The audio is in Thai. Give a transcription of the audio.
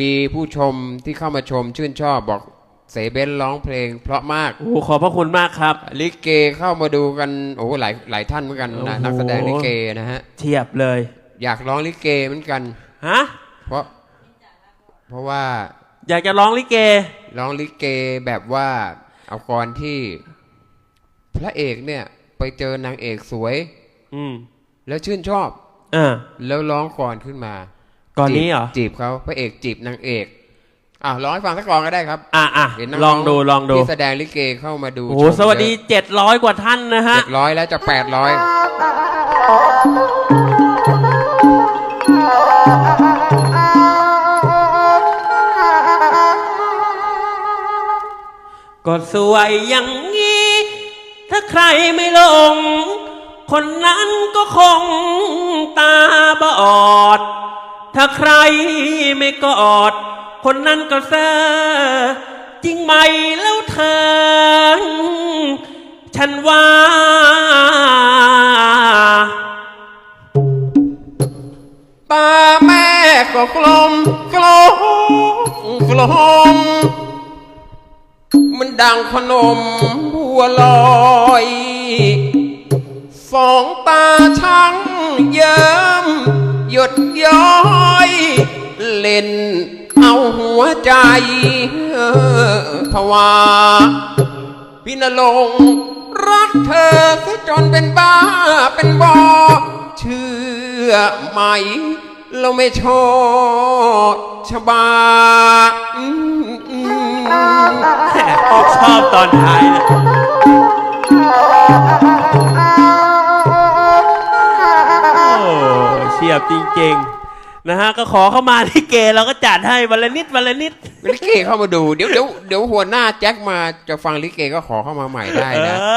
มีผู้ชมที่เข้ามาชมชื่นชอบบอกเสเบนร้องเพลง เพราะมาก โอ้โหขอบพระคุณมากครับ ลิเกเข้ามาดูกันโอ้โหหลายหลายท่านเหมือนกันนะโอ้โหนักแสดงลิเกนะฮะ เทียบเลย อยากร้องลิเกเหมือนกัน ฮะ เพราะ เพราะว่าอยากจะร้องลิเก ร้องลิเกแบบว่าเอากรที่ พระเอกเนี่ย ไปเจอนางเอกสวย อืมแล้วชื่นชอบ อ่าแล้วร้องก่อนขึ้นมา ก่อนนี้เหรอจีบจีบเขาพระเอกจีบนางเอกอะร้องให้ฟังสักกลองก็ได้ครับอะอะเห็นลองดูลองดูที่แสดงลิเกเข้ามาดูโอ้โหสวัสดีเจ็ดร้อยกว่าท่านนะฮะเจ็ดร้อยแล้วจะแปดร้อยก็สวยอย่างนี้ ถ้าใครไม่หลง คนนั้นก็คงตาบอด ถ้าใครไม่กอด คนนั้นก็เซอจริงไหมแล้วเธอ ฉันว่า ตาแม่ก็กลมกลมกลม มันดังขนมบัวลอย สองตาช่างเยิ้ม หยดย้อย เล่นเอาหัวใจเอ่อผวาพี่นรงรักเธอเสียจนเป็นบ้าเป็นบอ เชื่อไหม เราไม่ชอบชบาออืมชอบตอนท้ายนะ ยบจริงๆนะฮะก็ขอเข้ามาที่เกเราก็จัดให้วันละนิดวันละนิด ลิเกเข้ามาดูเดี๋ยวเดี๋ยวเดี๋ยวหัวหน้าแจ็คมาจะฟังลิเกก็ขอเข้ามาใหม่ได้เอนะอ